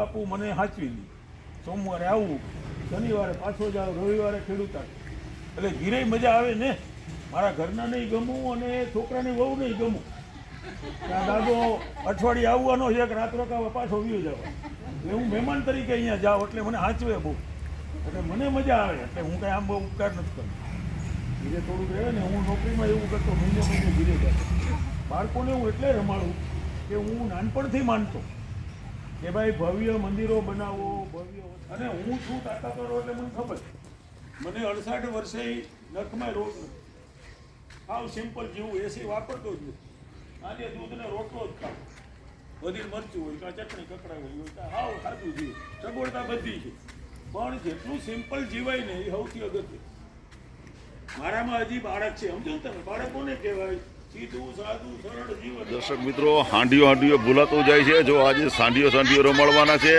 બાપુ મને સાચવી લી સોમવારે આવું, શનિવારે પાછો જાવ રવિવારે ખેડૂત. એટલે ઘીરે મજા આવે ને? મારા ઘરના નહીં ગમું અને છોકરાની વહુ નહીં ગમું. ત્યાં દાદો અઠવાડિયે આવવાનો છે કે રાત રોકાવા પાછો વ્યુ જવા. એટલે હું મહેમાન તરીકે અહીંયા જાઉં, એટલે મને સાચવે બહુ. એટલે મને મજા આવે, એટલે હું કાંઈ આમ બહુ ઉપકાર નથી કરતો. ધીરે થોડુંક રહે ને, હું નોકરીમાં એવું કરતો, મહિને મહિને ધીરે જાય. બાળકોને હું એટલે રમાડું કે હું નાનપણથી માનતો. કે ભાઈ ભવ્ય મંદિરો બનાવો, ભવ્ય અને હું છું તાકાતવાળો એટલે મને ખબર. મને અડસાઠ વર્ષે નખમાં રોગ આવ સિમ્પલ જેવું એસી વાપરતો જ આજે દૂધને રોટલો જ ખાવ. બધી મરચું હોય કાં ચટણી કકડાવી હોય કાં હાવ ખાધું જીવ સગવડતા બધી છે. પણ જેટલું સિમ્પલ જીવાય ને એ સૌથી અગત્ય મારામાં હજી બાળક છે. સમજો ને તમે, બાળકોને કહેવાય દર્શક મિત્રો, હાંડીઓ હાંડીઓ ભૂલાતો જાય છે. જો આજે સાંડીઓ સાંડીઓ રમાડવાના છે.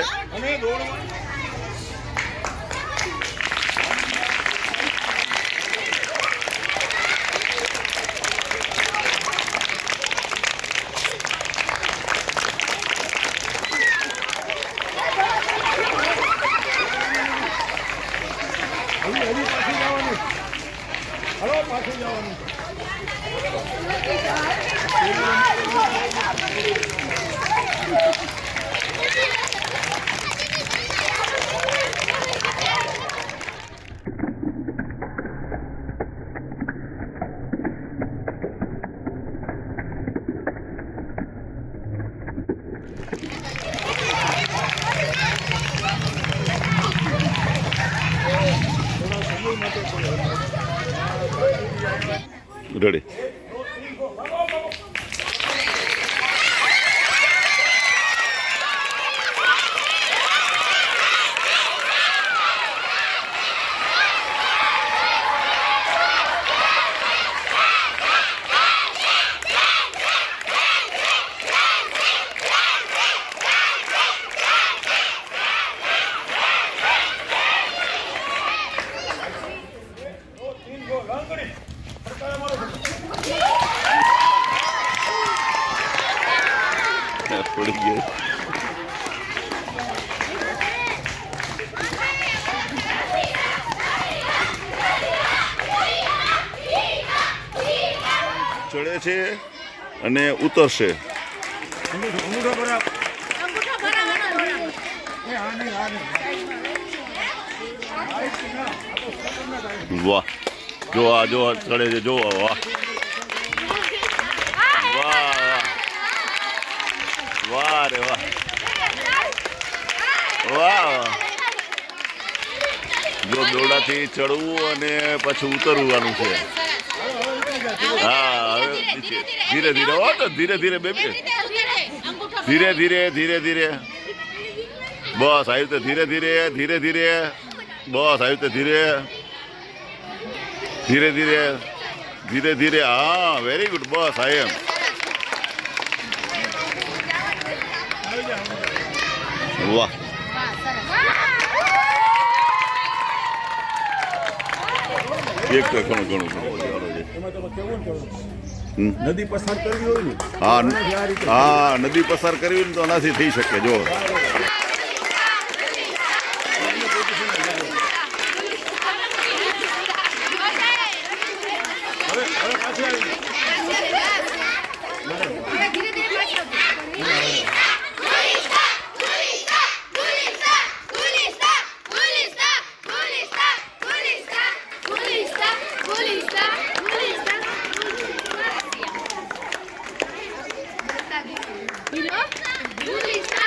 પાછું જવાનું. આવી વાહ જો આ જો ચડે છે જો વાહ વાહ રે વાહ વાહ જો દોડાથી ચડવું અને પછી ઉતરવાનું છે હા નીચે. ધીરે ધીરે હો તો ધીરે ધીરે બેબી ધીરે ધીરે ધીરે ધીરે. બસ આવી રીતે ધીરે ધીરે ધીરે ધીરે. બસ આવી રીતે ધીરે. ધીરે ધીરે. ધીરે ધીરે. હા વેરી ગુડ બસ આઈ એમ. વાહ. એક તો ઘણું ઘણું ઘણું નદી પસાર કરવી હોય ને? હા હા નદી પસાર કરવી ને તો નથી થઈ શકે જો. ¡Julissa!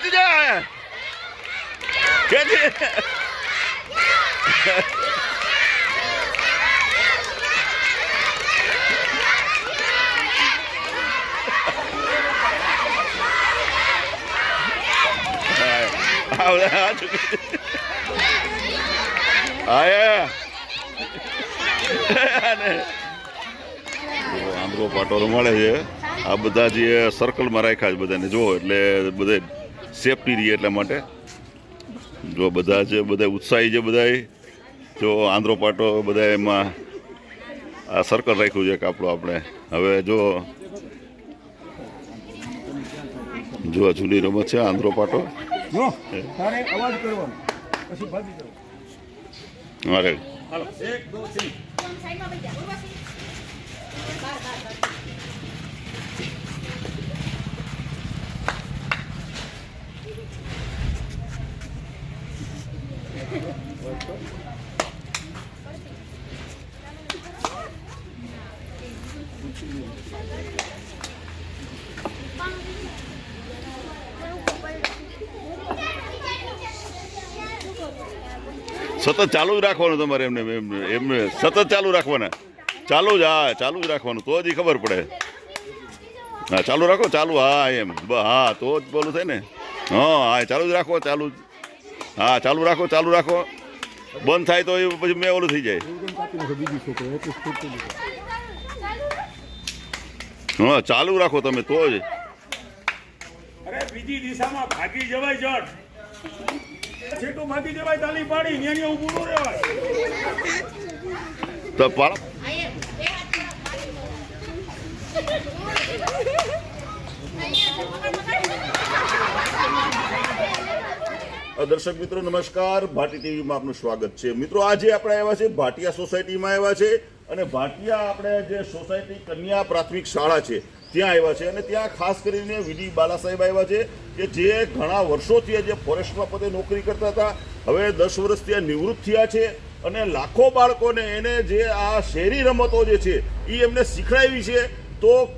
ખેંચી જા. ખેંચી. આયા પાટો મળે છે. આ બધા જે સર્કલમાં રાખ્યા છે બધાને. જો એટલે બધે સેફટી રહે એટલા માટે. જો બધા છે બધા ઉત્સાહી છે બધાએ જો આંધ્રો પાટો બધા એમાં આ સર્કલ રાખ્યું છે કાપડો આપણે હવે જો જો જૂની રમત છે આંધ્રો પાટો જો તારે અવાજ કરવાનો પછી ભાગી જવાનું મારે હાલો એક દો ત્રણ સાઈડમાં બેસી જા ઉર્વશી બાર બાર બાર સતત ચાલુ જ રાખવાનું તમારે એમને એમને સતત ચાલુ રાખવાના. ચાલુ જ, હા, ચાલુ જ રાખવાનું, તો જ ખબર પડે. હા, ચાલુ રાખો, ચાલુ, હા, એમ. હા, તો જ બોલું થાય ને. હા હા, ચાલુ જ રાખો, ચાલુ હા, ચાલુ રાખો ચાલુ રાખો. બંધ થાય તો એ પછી મેં ઓલું થઈ જાય. હા ચાલુ રાખો તમે તો જ. અરે બીજી દિશામાં ભાગી જવાય જટ. છેટું ભાગી જવાય તાલી પાડી ઊભું ન રહેવાય. તો પાડો. આયે બે હાથ દર્શક મિત્રો, નમસ્કાર. ભાટી ટીવીમાં આપનું સ્વાગત છે. મિત્રો, આજે આપણે આવ્યા છે ભાટિયા સોસાયટીમાં આવ્યા છે અને ભાટિયા આપણે જે સોસાયટી કન્યા પ્રાથમિક શાળા છે, ત્યાં આવ્યા છે અને ત્યાં ખાસ કરીને વીડી બાલા સાહેબ આવ્યા છે કે જે ઘણા વર્ષોથી જે ફોરેસ્ટમાં પોતે નોકરી કરતા હતા. હવે દસ વર્ષ ત્યાં નિવૃત્ત થયા છે અને લાખો બાળકોને એને જે આ શહેરી રમતો જે છે એ એમને શીખડાવી છે. તો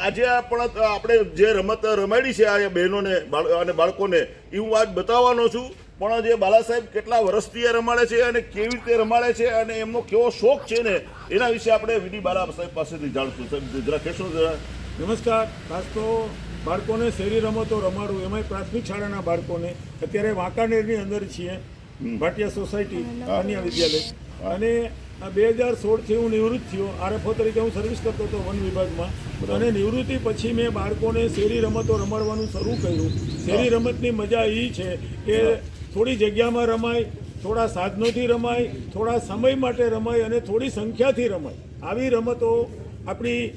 આજે પણ આપણે જે રમત રમાડી છે આ બહેનોને બાળ- અને બાળકોને એ હું આજ બતાવવાનો છું. પણ જે બાલા સાહેબ કેટલા વર્ષથી એ રમાડે છે અને કેવી રીતે રમાડે છે અને એમનો કેવો શોખ છે ને એના વિશે આપણે વીડી બાલા સાહેબ પાસેથી જાણશું. સાહેબ જરા કહેશો જરા. નમસ્કાર. ખાસ તો બાળકોને શેરી રમતો રમાડું એમાંય પ્રાથમિક શાળાના બાળકોને. અત્યારે વાંકાનેરની અંદર છીએ ભાટિયા સોસાયટી કન્યા વિદ્યાલય. અને બે હજાર સોળથી હું નિવૃત્ત થયો. આરએફઓ તરીકે હું સર્વિસ કરતો હતો વન વિભાગમાં. અને નિવૃત્તિ પછી મેં બાળકોને શેરી રમતો રમાડવાનું શરૂ કર્યું. શેરી રમતની મજા એ છે કે થોડી જગ્યામાં રમાય થોડા સાધનોથી રમાય થોડા સમય માટે રમાય અને થોડી સંખ્યાથી રમાય. આવી રમતો આપણી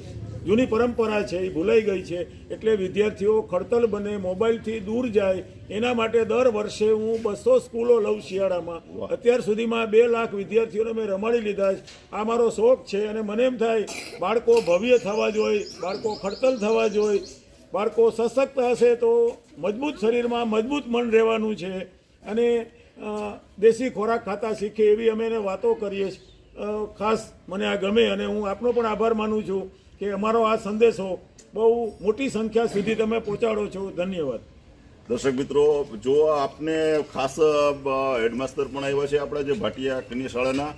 જૂની પરંપરા છે એ ભૂલાઈ ગઈ છે. એટલે વિદ્યાર્થીઓ ખડતલ બને મોબાઈલથી દૂર જાય. એના માટે દર વર્ષે હું બસો સ્કૂલો લઉં શિયાળામાં. અત્યાર સુધીમાં બે લાખ વિદ્યાર્થીઓને મેં રમાડી લીધા છે. આ મારો શોખ છે અને મને એમ થાય બાળકો ભવ્ય થવા જોઈએ બાળકો ખડતલ થવા જોઈએ. બાળકો સશક્ત હશે તો મજબૂત શરીરમાં મજબૂત મન રહેવાનું છે. અને દેશી ખોરાક ખાતા શીખે એવી અમે એને વાતો કરીએ ખાસ મને આ ગમે અને હું આપનો પણ આભાર માનું છું. કે અમારો આ સંદેશો બહુ મોટી સંખ્યા સુધી તમે પહોંચાડો છો. ધન્યવાદ. દર્શક મિત્રો, જો આપને ખાસ હેડમાસ્ટર પણ આવ્યા છે આપણા જે ભાટિયા કન્યા શાળાના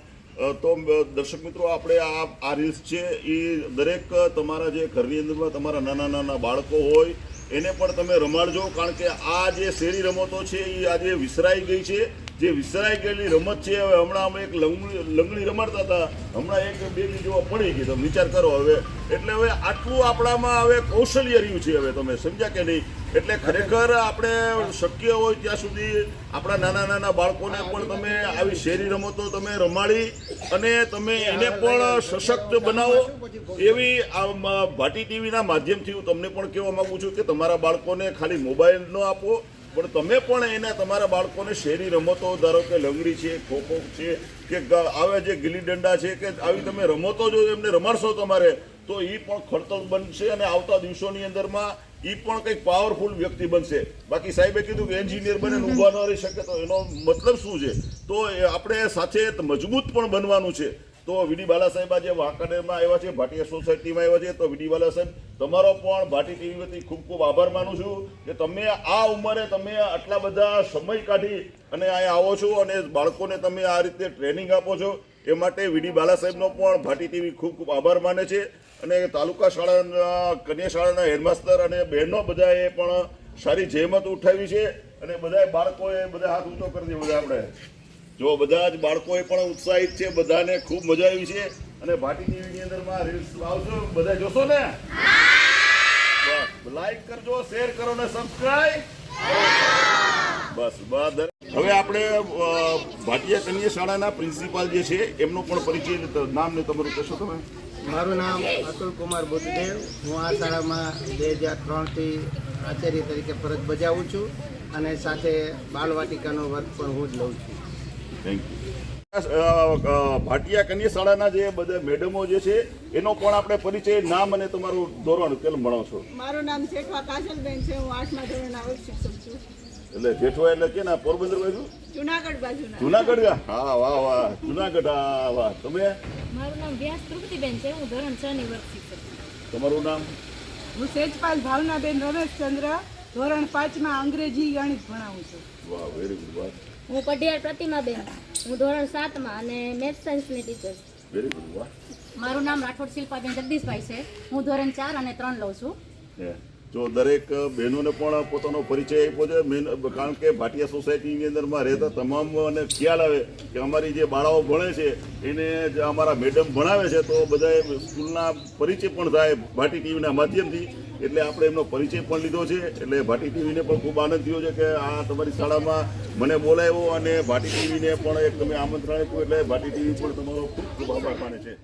તો દર્શક મિત્રો, આપણે આ આ રીલ્સ છે એ દરેક તમારા જે ઘરની અંદરમાં તમારા નાના નાના બાળકો હોય, એને પણ તમે રમાડજો. કારણ કે આ જે શેરી રમતો છે એ આજે વિસરાઈ ગઈ છે. જે વિસરાઈ ગયેલી રમત છે, હવે હમણાં અમે એક લંગડી લંગડી રમાડતા હતા. હમણાં એક બેબી જોવા પડી ગઈ, તમે વિચાર કરો હવે. એટલે હવે આટલું આપણામાં હવે કૌશલ્ય રહ્યું છે હવે તમે, સમજ્યા કે નહીં? એટલે ખરેખર આપણે શક્ય હોય ત્યાં સુધી આપણા નાના નાના બાળકોને પણ તમે આવી શેરી રમતો તમે રમાડી અને તમે એને પણ સશક્ત બનાવો. એવી ભાટી ટીવીના માધ્યમથી હું તમને પણ કહેવા માંગુ છું કે તમારા બાળકોને ખાલી મોબાઈલ ન આપો પણ તમે પણ એને તમારા બાળકોને શેરી રમતો ધારો કે લંગડી છે ખોખો છે કે આવે જે ગીલી દંડા છે કે આવી તમે રમતો જો એમને રમાડશો તમારે તો એ પણ ખડતલ બનશે અને આવતા દિવસોની અંદરમાં એ પણ કંઈક પાવરફુલ વ્યક્તિ બનશે. બાકી સાહેબે કીધું કે એન્જિનિયર બને ઊભા ન રહી શકે તો એનો મતલબ શું છે? તો આપણે સાથે મજબૂત પણ બનવાનું છે. તો વીડી બાલા સાહેબ આજે વાંકાનેરમાં આવ્યા છે, ભાટિયા સોસાયટીમાં આવ્યા છે. તો વીડી બાલા સાહેબ, તમારો પણ ભાટી ટીવી વતી ખૂબ ખૂબ આભાર માનું છું કે તમે આ ઉંમરે તમે આટલા બધા સમય કાઢી અને અહીંયા આવો છો અને બાળકોને તમે આ રીતે ટ્રેનિંગ આપો છો, એ માટે વીડી બાલા સાહેબનો પણ ભાટી ટીવી ખૂબ ખૂબ આભાર માને છે. અને તાલુકા શાળાના, કન્યા શાળાના હેડમાસ્ટર અને બહેનો બધાએ પણ સારી જહેમત ઉઠાવી છે અને બધા બાળકોએ બધા હાથ ઊંચો કરી દીધો બધા આપણે. જો બધા જ બાળકોએ પણ ઉત્સાહિત છે, બધાને ખૂબ મજા આવી છે અને ભાટી ટીવીની અંદરમાં રીલ્સ આવજો બધા જોશો ને? બસ લાઈક કરજો શેર કરો ને સબસ્ક્રાઇબ બસ બસ. હવે આપણે ભાટિયા કન્યા શાળાના પ્રિન્સિપાલ જે છે, એમનો પણ પરિચય નામ ને તમારું કહેશો તમે? મારું નામ અતુલ કુમાર બુદ્ધદેવ. હું આ શાળામાં બે હજાર ત્રણથી આચાર્ય તરીકે ફરજ બજાવું છું અને સાથે બાળવાટિકાનો વર્ગ પણ હું જ લઉં છું. થેન્ક યુ ભાટિયા કન્યા શાળાના જે બધા મેડમો જે છે એનો પણ આપણે પરિચય નામ અને તમારું ધોરણ કેમ ભણો છો મારું નામ જેઠવા કાજલબેન છે હું આઠમા ધોરણ આવક શિક્ષક છું. એટલે જેઠવા એટલે કે ના પોરબંદર બાજુ? જુનાગઢ બાજુ જુનાગઢ હા વાહ વાહ જુનાગઢ હા વાહ. તમે? મારું નામ વ્યાસ તૃપ્તિબેન છે હું ધોરણ છ ની વર્ગ શિક્ષક છું. તમારું નામ? હું સેજપાલ ભાવનાબેન રમેશચંદ્ર ધોરણ પાંચમાં અંગ્રેજી ગણિત ભણાવું છું. વાહ વેરી ગુડ વાહ. હું પઢિયાર પ્રતિમાબેન હું ધોરણ સાતમાં અને મેથ સાયન્સની ટીચર વેરી ગુડ મારું નામ રાઠોડ શિલ્પાબેન જગદીશભાઈ છે. હું ધોરણ ચાર અને ત્રણ લઉં છું. જો દરેક બહેનોને પણ પોતાનો પરિચય આપ્યો છે, મેન કારણ કે ભાટિયા સોસાયટીની અંદરમાં રહેતા તમામને ખ્યાલ આવે કે અમારી જે બાળાઓ ભણે છે, એને જે અમારા મેડમ ભણાવે છે, તો બધાએ સ્કૂલના પરિચય પણ થાય ભાટી ટીવીના માધ્યમથી. એટલે આપણે એમનો પરિચય પણ લીધો છે. એટલે ભાટી ટીવીને પણ ખૂબ આનંદ થયો છે કે આ તમારી શાળામાં મને બોલાવ્યો અને ભાટી ટીવીને પણ એક તમે આમંત્રણ આપ્યું, એટલે ભાટી ટીવી પણ તમારો ખૂબ ખૂબ આભાર માને છે.